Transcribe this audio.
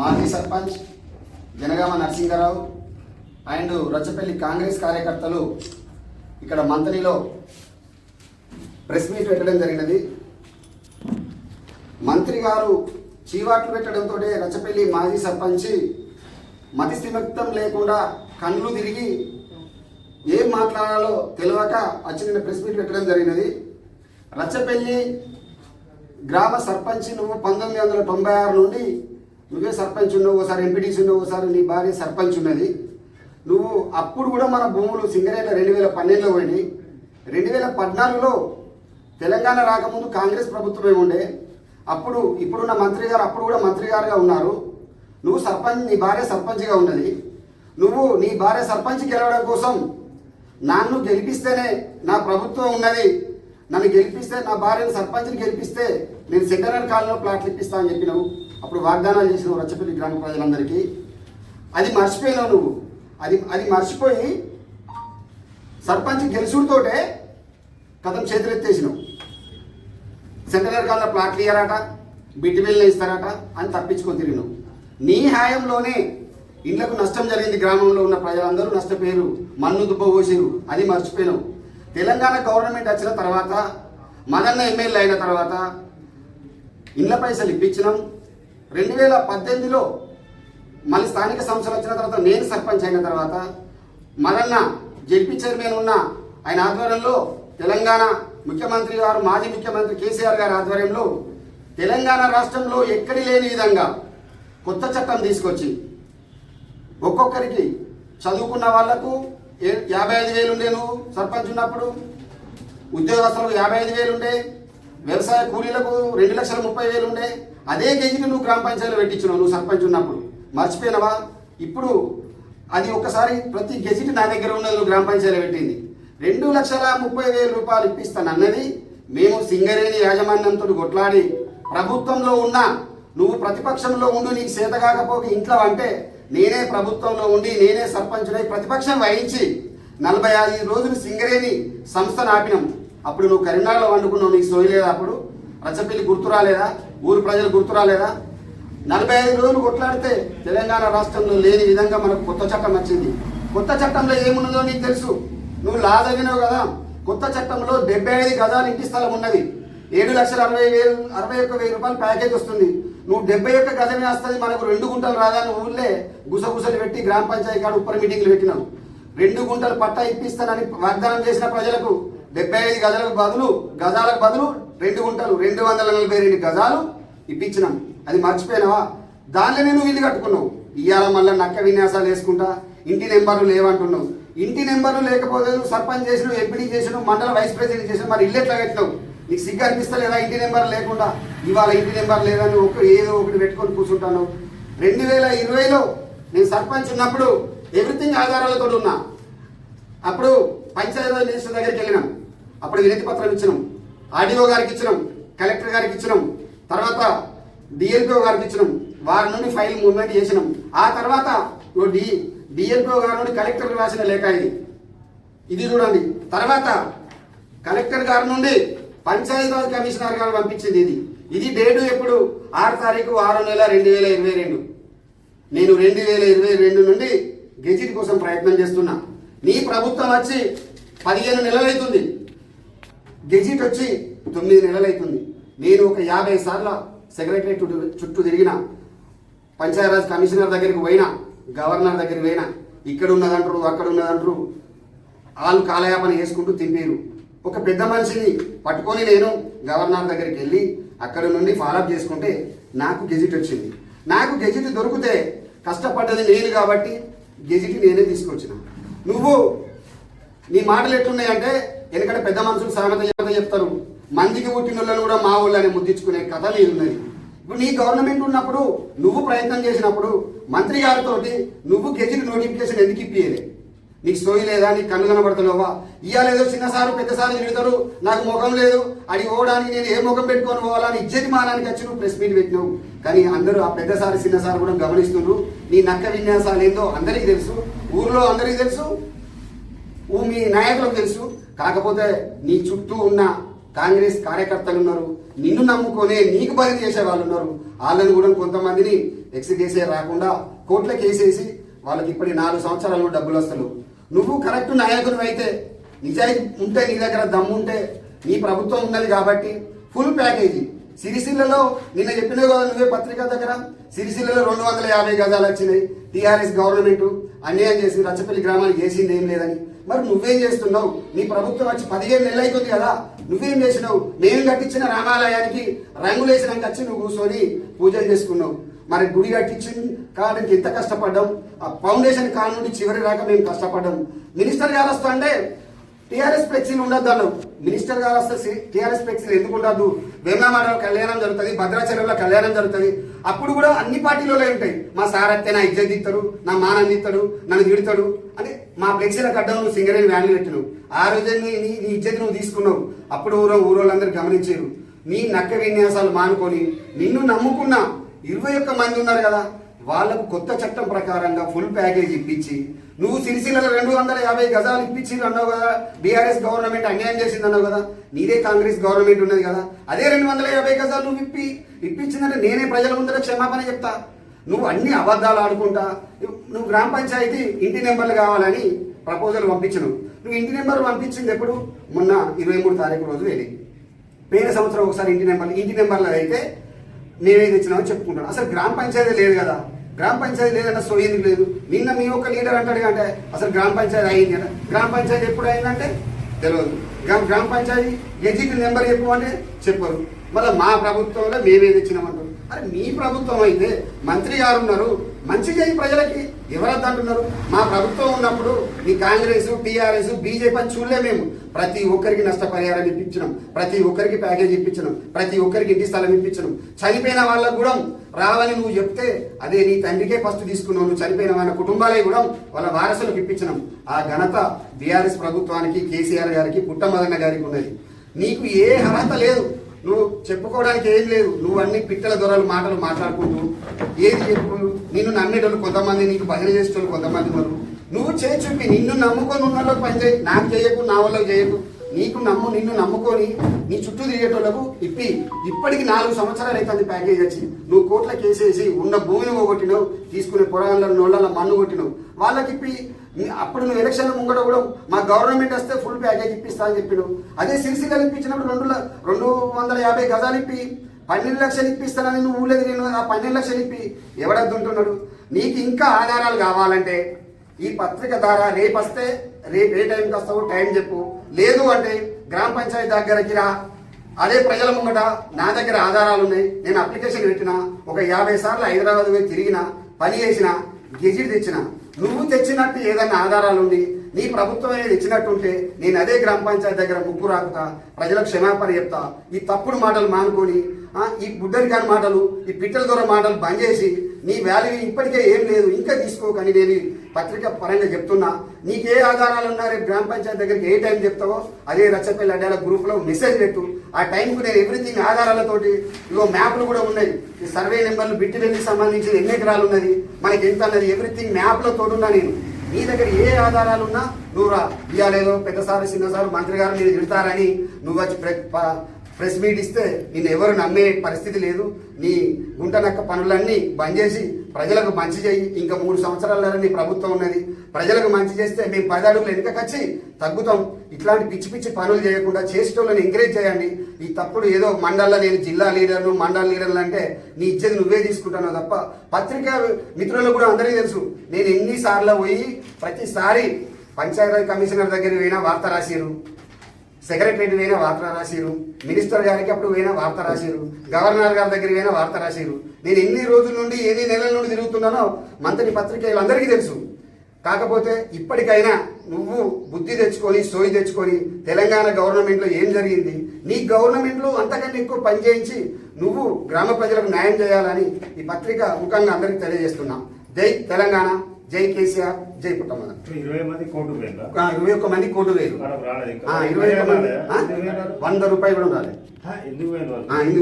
మాజీ సర్పంచ్ జనగామ నరసింహారావు అండ్ రచ్చపల్లి కాంగ్రెస్ కార్యకర్తలు ఇక్కడ మంత్రిలో ప్రెస్ మీట్ పెట్టడం జరిగినది. మంత్రి గారు చీవాట్లు పెట్టడంతో రచ్చపల్లి మాజీ సర్పంచ్ మతిస్థిమిక్తం లేకుండా కళ్ళు తిరిగి ఏం మాట్లాడాలో తెలియక వచ్చి నిన్న ప్రెస్ మీట్ పెట్టడం జరిగినది. రచ్చపల్లి గ్రామ సర్పంచ్ నువ్వు పంతొమ్మిది వందల తొంభై ఆరు నుండి నువ్వే సర్పంచ్ ఉన్నావు ఒకసారి ఎంపీటీసీ ఉన్నావు ఒకసారి నీ భార్య సర్పంచ్ ఉన్నది. నువ్వు అప్పుడు కూడా మన భూములు సింగరేళ్ళ రెండు వేల పన్నెండులో పోయినాయి. రెండు వేల పద్నాలుగులో తెలంగాణ రాకముందు కాంగ్రెస్ ప్రభుత్వమే ఉండే అప్పుడు ఇప్పుడున్న మంత్రి గారు అప్పుడు కూడా మంత్రి గారుగా ఉన్నారు. నువ్వు సర్పంచ్ నీ భార్య సర్పంచ్గా ఉన్నది. నువ్వు నీ భార్య సర్పంచ్ గెలవడం కోసం నన్ను గెలిపిస్తేనే నా ప్రభుత్వం ఉన్నది. నన్ను గెలిపిస్తే నా భార్యను సర్పంచ్ని గెలిపిస్తే నేను సెంటర్ కాలంలో ప్లాట్లు ఇప్పిస్తా అని చెప్పినావు. అప్పుడు వాగ్దానాలు చేసిన రచ్చపల్లి గ్రామ ప్రజలందరికీ అది మర్చిపోయినావు నువ్వు. అది అది మర్చిపోయి సర్పంచ్ గెలుసుడితోటే కథం చేతులెత్తేసినావు. సెంట్రల్ కాలంలో ప్లాట్లు ఇయ్యారట బిడ్డి బిల్లు ఇస్తారట అని తప్పించుకొని తిరిగినావు. నీ హాయంలోనే ఇళ్ళకు నష్టం జరిగింది గ్రామంలో ఉన్న ప్రజలందరూ నష్టపోయారు మన్ను దుబ్బబోసారు అది మర్చిపోయినావు. తెలంగాణ గవర్నమెంట్ వచ్చిన తర్వాత మదన్న ఎమ్మెల్యే అయిన తర్వాత ఇండ్ల పైసలు ఇప్పించినాం. రెండు వేల పద్దెనిమిదిలో మళ్ళీ స్థానిక సంస్థలు వచ్చిన తర్వాత నేను సర్పంచ్ అయిన తర్వాత మరన్న జడ్పీ చైర్మన్ ఉన్న ఆయన ఆధ్వర్యంలో తెలంగాణ ముఖ్యమంత్రి గారు మాజీ ముఖ్యమంత్రి కేసీఆర్ గారి ఆధ్వర్యంలో తెలంగాణ రాష్ట్రంలో ఎక్కడి లేని విధంగా కొత్త చట్టం తీసుకొచ్చి ఒక్కొక్కరికి చదువుకున్న వాళ్ళకు ఏ- యాభై ఐదు వేలు ఉండే నువ్వు సర్పంచ్ ఉన్నప్పుడు ఉద్యోగస్తులకు యాభై ఐదు వేలు ఉండే వ్యవసాయ కూలీలకు రెండు లక్షల ముప్పై వేలు ఉండే అదే గెజిట్ నువ్వు గ్రామ పంచాయతీలో పెట్టించినావు నువ్వు సర్పంచ్ ఉన్నప్పుడు. మర్చిపోయినవా? ఇప్పుడు అది ఒకసారి ప్రతి గెజిట్ నా దగ్గర ఉన్నది నువ్వు గ్రామ పంచాయతీలో పెట్టింది. రెండు లక్షల ముప్పై వేల రూపాయలు ఇప్పిస్తాను అన్నది మేము సింగరేణి యాజమాన్యంతో కొట్లాడి ప్రభుత్వంలో ఉన్న నువ్వు ప్రతిపక్షంలో ఉండు నీకు చేత కాకపోక ఇంట్లో అంటే నేనే ప్రభుత్వంలో ఉండి నేనే సర్పంచుడై ప్రతిపక్షం వహించి నలభై ఐదు రోజులు సింగరేణి సంస్థ నాపినాం అప్పుడు నువ్వు కరీంనగర్లో వండుకున్నావు నీకు సోయలేదా అప్పుడు? రచ్చపల్లి గుర్తు రాలేదా? ఊరు ప్రజలు గుర్తు రాలేదా? నలభై ఐదు రోజులు కొట్లాడితే తెలంగాణ రాష్ట్రంలో లేని విధంగా మనకు కొత్త చట్టం వచ్చింది. కొత్త చట్టంలో ఏమున్నదో నీకు తెలుసు. నువ్వు లా చదివినావు కదా. కొత్త చట్టంలో డెబ్బై ఐదు గజాలు ఇంటి స్థలం ఉన్నది. ఏడు లక్షల అరవై వేలు అరవై ఒక్క వెయ్యి రూపాయలు ప్యాకేజ్ వస్తుంది. నువ్వు డెబ్బై ఒక్క గజమే వస్తుంది మనకు రెండు గుంటలు రాదని ఊళ్ళే గుసగుసలు పెట్టి గ్రామ పంచాయతీ కాడ ఉప్పర మీటింగ్లు పెట్టినావు. రెండు గుంటలు పట్టా ఇప్పిస్తానని వాగ్దానం చేసిన ప్రజలకు డెబ్బై ఐదు గజాలకు బదులు గజాలకు బదులు రెండు గుంటలు రెండు వందల నలభై రెండు గజాలు ఇప్పించినాం. అది మర్చిపోయినావా? దానిలో నేను ఇల్లు కట్టుకున్నావు. ఇవాళ మళ్ళీ నక్క విన్యాసాలు వేసుకుంటా ఇంటి నెంబర్లు లేవంటున్నావు. ఇంటి నెంబర్లు లేకపోతే సర్పంచ్ చేసినావు ఎంపీడీ చేసినావు మండల వైస్ ప్రెసిడెంట్ చేసినావు మరి ఇల్లు ఎట్లా కట్టినావు? నీకు సిగ్గు అనిపిస్తలేదా ఇంటి నెంబర్ లేకుండా? ఇవాళ ఇంటి నెంబర్ లేదని ఒక ఏదో ఒకటి పెట్టుకొని కూర్చుంటాను రెండు వేల ఇరవైలో నేను సర్పంచ్ ఉన్నప్పుడు ఎవ్రీథింగ్ ఆధారాలతో ఉన్నా. అప్పుడు పంచాయతీ మినిస్టర్ దగ్గరికి వెళ్ళినాం. అప్పుడు వినతి పత్రం ఇచ్చినాం. ఆర్డీఓ గారికి ఇచ్చినాం కలెక్టర్ గారికి ఇచ్చినాం తర్వాత డిఎల్పిఓ గారికి ఇచ్చినాం. వారి నుండి ఫైల్ మూవ్మెంట్ చేసినాం. ఆ తర్వాత ఓ డి డిఎల్పిఓ గారి నుండి కలెక్టర్ రాసిన లేఖ ఇది. ఇది చూడండి. తర్వాత కలెక్టర్ గారి నుండి పంచాయతీరాజ్ కమిషనర్ గారు పంపించింది ఇది. ఇది డేటు ఎప్పుడు? ఆరు తారీఖు ఆరు నెల రెండు వేల ఇరవై రెండు. నేను రెండు వేల ఇరవై రెండు నుండి గెజిట్ కోసం ప్రయత్నం చేస్తున్నా. నీ ప్రభుత్వం వచ్చి పదిహేను నెలలైతుంది. గెజిట్ వచ్చి తొమ్మిది నెలలైతుంది. నేను ఒక యాభై సార్ల సెక్రటరీ చుట్టూ తిరిగిన పంచాయరాజ్ కమిషనర్ దగ్గరికి పోయినా గవర్నర్ దగ్గరికి పోయినా ఇక్కడ ఉన్నదంటారు అక్కడ ఉన్నదంటారు వాళ్ళు కాలయాపన చేసుకుంటూ తింపేరు. ఒక పెద్ద మనిషిని పట్టుకొని నేను గవర్నర్ దగ్గరికి వెళ్ళి అక్కడ నుండి ఫాలోఅప్ చేసుకుంటే నాకు గెజిట్ వచ్చింది. నాకు గెజిట్ దొరికితే కష్టపడ్డది నేను కాబట్టి గెజిట్ నేనే తీసుకొచ్చిన. నువ్వు నీ మాటలు ఎట్లున్నాయంటే ఎందుకంటే పెద్ద మనుషులు సామెత చెప్తారు మందికి పుట్టిన వాళ్ళని కూడా మా వాళ్ళని ముద్దించుకునే కథ నీరున్నది ఇప్పుడు నీ గవర్నమెంట్ ఉన్నప్పుడు నువ్వు ప్రయత్నం చేసినప్పుడు మంత్రి గారితో నువ్వు గెజిట్ నోటిఫికేషన్ ఎందుకు ఇప్పియలే నీకు సోయి లేదా? నీకు కన్ను కనబడతలేవా? ఇవాళ చిన్నసారు చిన్న సారు పెద్ద తిడతారు నాకు ముఖం లేదు అడిగి పోవడానికి నేను ఏ ముఖం పెట్టుకొని పోవాలని ఇజ్జతి మానానికి వచ్చి నువ్వు ప్రెస్ మీట్ పెట్టినావు. కానీ అందరూ ఆ పెద్దసారి చిన్నసారి చిన్న కూడా గమనిస్తున్నారు నీ నక్క విన్యాసాలు ఏందో అందరికీ తెలుసు ఊర్లో అందరికీ తెలుసు మీ నాయకులకు తెలుసు. కాకపోతే నీ చుట్టూ ఉన్న కాంగ్రెస్ కార్యకర్తలు ఉన్నారు. నిన్ను నమ్ముకొనే నీకు బలి చేసే వాళ్ళు ఉన్నారు. వాళ్ళని కూడా కొంతమందిని ఎక్స్ కేసే రాకుండా కోట్ల కేసేసి వాళ్ళకి ఇప్పటి నాలుగు సంవత్సరాలు డబ్బులు వస్తలు. నువ్వు కరెక్ట్ నాయకుడు అయితే నిజాయితీ ఉంటే నీ దగ్గర దమ్ము ఉంటే నీ ప్రభుత్వం ఉన్నది కాబట్టి ఫుల్ ప్యాకేజీ. సిరిసిల్లలో నిన్న చెప్పినావు కదా నువ్వే పత్రిక దగ్గర? సిరిసిల్లలో రెండు వందల యాభై గజాలు వచ్చినాయి. టీఆర్ఎస్ గవర్నమెంట్ అన్యాయం చేసి రచ్చపల్లి గ్రామానికి చేసింది ఏం లేదని. మరి నువ్వేం చేస్తున్నావు? నీ ప్రభుత్వం వచ్చి పదిహేను నెలలు అవుతుంది కదా. నువ్వేం చేసినావు? నేను కట్టించిన రామాలయానికి రంగులేసినాక వచ్చి నువ్వు కూర్చొని పూజలు చేసుకున్నావు. మరి గుడి కట్టించింది కావడానికి ఎంత కష్టపడ్డాం? ఆ ఫౌండేషన్ కాడ నుండి చివరి దాకా మేము కష్టపడ్డాం. మినిస్టర్ గారు వస్తా అంటే టీఆర్ఎస్ ఫ్లెక్సీలు ఉండదు అన్నావు. మినిస్టర్ గారు వస్తే టీఆర్ఎస్ ఫ్లెక్సీలు ఎందుకు ఉండద్దు? వేమనామాడలో కళ్యాణం జరుగుతుంది భద్రాచలంలో కళ్యాణం జరుగుతుంది. అప్పుడు కూడా అన్ని పార్టీలలో ఉంటాయి. మా సార్ అత్తే నా ఇజ్జత్ ఇస్తాడు నా మానం ఇస్తాడు నన్ను తిడతాడు అని మా ఫ్లెక్సీల కట్టడం నువ్వు సింగరేణి వ్యాన్లు పెట్టినావు ఆ రోజే నీ నీ ఇజ్జత్ నువ్వు తీసుకున్నావు. అప్పుడు ఊరో ఊరోళ్ళందరూ గమనించారు. నీ నక్క విన్యాసాలు మానుకొని నిన్ను నమ్ముకున్న ఇరవై ఒక్క మంది ఉన్నారు కదా వాళ్ళకు కొత్త చట్టం ప్రకారంగా ఫుల్ ప్యాకేజ్ ఇప్పించి నువ్వు సిరిసిల్లలో రెండు వందల యాభై గజాలు ఇప్పించి అన్నావు కదా బీఆర్ఎస్ గవర్నమెంట్ అన్యాయం చేసింది అన్నావు కదా నీదే కాంగ్రెస్ గవర్నమెంట్ ఉన్నది కదా అదే రెండు వందల యాభై గజాలు నువ్వు ఇప్పి ఇప్పించిందంటే నేనే ప్రజల ముందర క్షమాపణ చెప్తా. నువ్వు అన్ని అబద్ధాలు ఆడుకుంటా. నువ్వు గ్రామ పంచాయతీ ఇంటి నెంబర్లు కావాలని ప్రపోజల్ పంపించను. నువ్వు ఇంటి నెంబర్ పంపించింది ఎప్పుడు? మొన్న ఇరవై మూడు తారీఖు రోజు వెళ్ళి. పేరు సంవత్సరం ఒకసారి ఇంటి నెంబర్లు ఇంటి నెంబర్లు అయితే నేనేది తెచ్చినామని చెప్పుకుంటాను అసలు గ్రామ పంచాయతీ లేదు కదా. గ్రామ పంచాయతీ లేదంటే సో ఎందుకు లేదు? నిన్న మీ ఒక్క లీడర్ అంటాడు అంటే అసలు గ్రామ పంచాయతీ అయింది కదా. గ్రామ పంచాయతీ ఎప్పుడు అయిందంటే? తెలియదు గ్రామ గ్రామ పంచాయతీ గెజిట్ నెంబర్ చెప్పు అంటే చెప్పరు. మళ్ళీ మా ప్రభుత్వంలో మేమే తెచ్చినామంటారు. అరే మీ ప్రభుత్వం అయితే మంత్రి గారు ఉన్నారు. మంచి చేయి ప్రజలకి ఎవరద్దు అంటున్నారు? మా ప్రభుత్వం ఉన్నప్పుడు మీ కాంగ్రెస్ టీఆర్ఎస్ బీజేపీ అని చూడలే మేము. ప్రతి ఒక్కరికి నష్టపరిహారం ఇప్పించడం ప్రతి ఒక్కరికి ప్యాకేజ్ ఇప్పించడం ప్రతి ఒక్కరికి ఇంటి స్థలం ఇప్పించడం చనిపోయిన వాళ్ళకు కూడా రావని నువ్వు చెప్తే అదే నీ తండ్రికే ఫస్ట్ తీసుకున్నావు. నువ్వు చనిపోయిన వాళ్ళ కుటుంబాలే కూడా వాళ్ళ వారసులకు ఇప్పించడం ఆ ఘనత బీఆర్ఎస్ ప్రభుత్వానికి కేసీఆర్ గారికి పుట్టమదన్న గారికి ఉన్నది. నీకు ఏ అర్హత లేదు. నువ్వు చెప్పుకోవడానికి ఏం లేదు. నువ్వు అన్ని పిట్టల దొరలు మాటలు మాట్లాడుకుంటూ ఏది చెప్పు? నిన్ను నమ్మేటోళ్ళు కొంతమంది నీకు భజన చేసేటోళ్ళు కొంతమంది ఉన్నారు. నువ్వు చేయి చూపి నిన్ను నమ్ముకొని ఉన్న వాళ్ళకి పనిచేయి నాకు చేయకు నా వాళ్ళకి చేయకు. నీకు నమ్ము నిన్ను నమ్ముకొని నీ చుట్టూ తిరిగేటోళ్ళకు ఇప్పి. ఇప్పటికి నాలుగు సంవత్సరాలు అవుతుంది ప్యాకేజ్ వచ్చి. నువ్వు కోట్ల కేసేసి ఉన్న భూమిని పోగొట్టినావు తీసుకునే పొరగాళ్ళ నోళ్ళ మన్ను కొట్టినావు. వాళ్ళకి ఇప్పి అప్పుడు నువ్వు ఎలక్షన్ ముంగట కూడా మా గవర్నమెంట్ వస్తే ఫుల్ ప్యాకేజ్ ఇప్పిస్తా అని చెప్పినావు. అదే సిరిసిల్లలు ఇప్పించినప్పుడు రెండు రెండు వందల యాభై గజాలు ఇప్పి పన్నెండు లక్షలు ఇప్పిస్తానని నువ్వు ఊళ్ళో నేను ఆ పన్నెండు లక్షలు ఇప్పి ఎవడద్దుంటున్నాడు నీకు ఇంకా ఆధారాలు కావాలంటే ఈ పత్రిక ద్వారా రేపు వస్తే రేపు ఏ టైంకి వస్తావు టైం చెప్పు. లేదు అంటే గ్రామ పంచాయతీ దగ్గరకి రా. అదే ప్రజల ముంగట నా దగ్గర ఆధారాలు ఉన్నాయి. నేను అప్లికేషన్ పెట్టిన ఒక యాభై సార్లు హైదరాబాద్ పోయి తిరిగిన పని చేసిన గెజిట్ తెచ్చిన నువ్వు తెచ్చినట్టు ఏదైనా ఆధారాలు ఉండి నీ ప్రభుత్వం ఏది ఇచ్చినట్టుంటే నేను అదే గ్రామ పంచాయతీ దగ్గర ముగ్గు రాకుతా ప్రజలకు క్షమాపణ చెప్తా. ఈ తప్పుడు మాటలు మానుకొని ఈ బుడ్డని కాని మాటలు ఈ పిట్టల ద్వారా మాటలు బంద్ చేసి నీ వాల్యూ ఇప్పటికే ఏం లేదు ఇంకా తీసుకోకని నేను పత్రిక పరంగా చెప్తున్నా నీకు ఏ ఆధారాలు ఉన్నా రేపు గ్రామ పంచాయతీ దగ్గరికి ఏ టైం చెప్తావో అదే రచ్చపల్లి అడ్డాల గ్రూప్లో మెసేజ్ పెట్టు. ఆ టైంకు నేను ఎవ్రీథింగ్ ఆధారాలతోటి ఇగో మ్యాప్లు కూడా ఉన్నాయి. ఈ సర్వే నెంబర్లు బిట్టివెల్లికి సంబంధించిన ఎన్ని ఎకరాలు ఉన్నది మనకి ఎంత అన్నది ఎవ్రీథింగ్ మ్యాప్లో తోడున్నా నేను. నీ దగ్గర ఏ ఆధారాలు ఉన్నా నువ్వు రా. ఇవ్వలేదో చిన్న సారు మంత్రి గారు నేను తిడతారని నువ్వు వచ్చి ప్రెస్ మీట్ ఇస్తే నిన్ను ఎవరు నమ్మే పరిస్థితి లేదు. నీ గుంట నక్క పనులన్నీ బంద్ చేసి ప్రజలకు మంచి చేయి. ఇంకా మూడు సంవత్సరాల నీ ప్రభుత్వం ఉన్నది. ప్రజలకు మంచి చేస్తే మేము పది అడుగులు వెనుకకొచ్చి తగ్గుతాం. ఇట్లాంటి పిచ్చి పిచ్చి పనులు చేయకుండా చేసేటోళ్ళని ఎంకరేజ్ చేయండి. ఈ తప్పుడు ఏదో మండల్లో నేను జిల్లా లీడర్లు మండల లీడర్లు అంటే నీ ఇచ్చేది నువ్వే తీసుకుంటాను తప్ప పత్రికా మిత్రులు కూడా అందరికీ తెలుసు. నేను ఎన్నిసార్లు పోయి ప్రతిసారి పంచాయతీ కమిషనర్ దగ్గర పోయినా వార్త రాసిరు సెక్రటరీ పోయిన వార్త రాసిరు మినిస్టర్ గారికి అప్పుడు పోయిన వార్త రాసిరు గవర్నర్ గారి దగ్గర పోయిన వార్త రాసిరు నేను ఎన్ని రోజుల నుండి ఎన్ని నెలల నుండి తిరుగుతున్నానో మంత్రి పత్రికలు అందరికీ తెలుసు. కాకపోతే ఇప్పటికైనా నువ్వు బుద్ధి తెచ్చుకొని సోయి తెచ్చుకొని తెలంగాణ గవర్నమెంట్లో ఏం జరిగింది? నీ గవర్నమెంట్లో అంతకంటే ఎక్కువ పనిచేయించి నువ్వు గ్రామ ప్రజలకు న్యాయం చేయాలని ఈ పత్రిక ముఖంగా అందరికీ తెలియజేస్తున్నా. జై తెలంగాణ. జై కేసీఆర్ జై పుట్టమద ఇరవై ఒక్క మంది ఇంకా. ఆ, ఇరవై ఒక్క మంది? వంద రూపాయలు కూడా రాలేదు. ఎందుకు